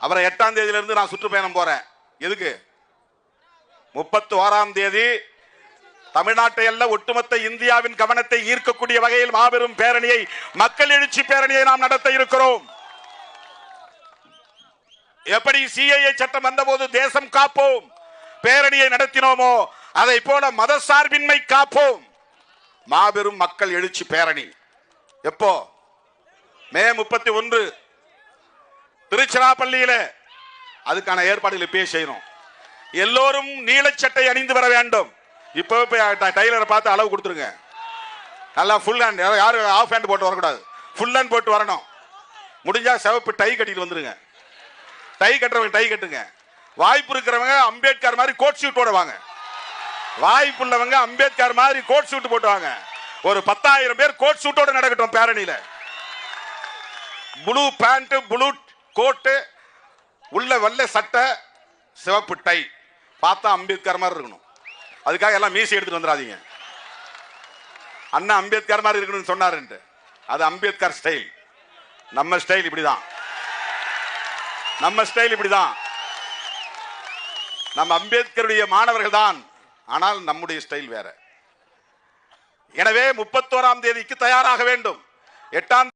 அப்புறம் எட்டாம் தேதியிலிருந்து நான் சுற்றுப்பயணம் போறேன். எதுக்கு? முப்பத்தி ஓராம் தேதி தமிழ்நாட்டை அல்ல ஒட்டுமொத்த இந்தியாவின் கவனத்தை ஈர்க்கக்கூடிய வகையில் மாபெரும் பேரணியை மக்கள் எழுச்சி பேரணியை நாம் நடத்த இருக்கிறோம். எப்படி சிஐஏ சட்டம் வந்தபோது தேசம் காப்போம்? பேரணியை நடத்தினோமோ? அதை போல மத சார்பின்மை காப்போம். மாபெரும் மக்கள் எழுச்சி பேரணி. எப்போ? மே முப்பத்தி ஒன்று. திருச்சிராப்பள்ளியில அதுக்கான ஏற்பாடுகள் இப்பயே செய்யணும். எல்லோரும் நீலச்சட்டை அணிந்து வர வேண்டும். இப்போ போய் ட- டைலரை பார்த்து அளவு கொடுத்துருங்க. நல்லா ஃபுல் ஹேண்ட் யாரும் ஆஃப் ஹேண்ட் போட்டு வரக்கூடாது. ஃபுல் ஹேண்ட் போட்டு வரணும். முடிஞ்சா சிவப்பு டை கட்டிட்டு வந்துருங்க. டை கட்டுறவங்க டை கட்டுங்க. வாய்ப்பு இருக்கிறவங்க அம்பேத்கர் மாதிரி கோட் ஷூட்டோட வாங்க வாய்ப்பு உள்ளவங்க அம்பேத்கர் மாதிரி கோட் ஷூட் போட்டு வாங்க. ஒரு பத்தாயிரம் பேர் கோட் ஷூட்டோட நடக்கட்டும் பேரணியில. ப்ளூ பேண்ட் ப்ளூ கோட்டு உள்ள வெள்ளை சட்டை சிவப்பு டை. பார்த்தா அம்பேத்கர் மாதிரி இருக்கணும். அதுக்காக எல்லாம் மீசி எடுத்துட்டு வந்துடாதீங்க. அண்ணா அம்பேத்கர் மாதிரி இருக்கணும்னு சொன்னாருன்ட்டு. அது அம்பேத்கர் ஸ்டைல். நம்ம ஸ்டைல் இப்படிதான். நம்ம ஸ்டைல் இப்படிதான். நம்ம அம்பேத்கருடைய மாணவர்கள் தான். ஆனால் நம்முடைய ஸ்டைல் வேற. எனவே முப்பத்தோராம் தேதிக்கு தயாராக வேண்டும். எட்டாம்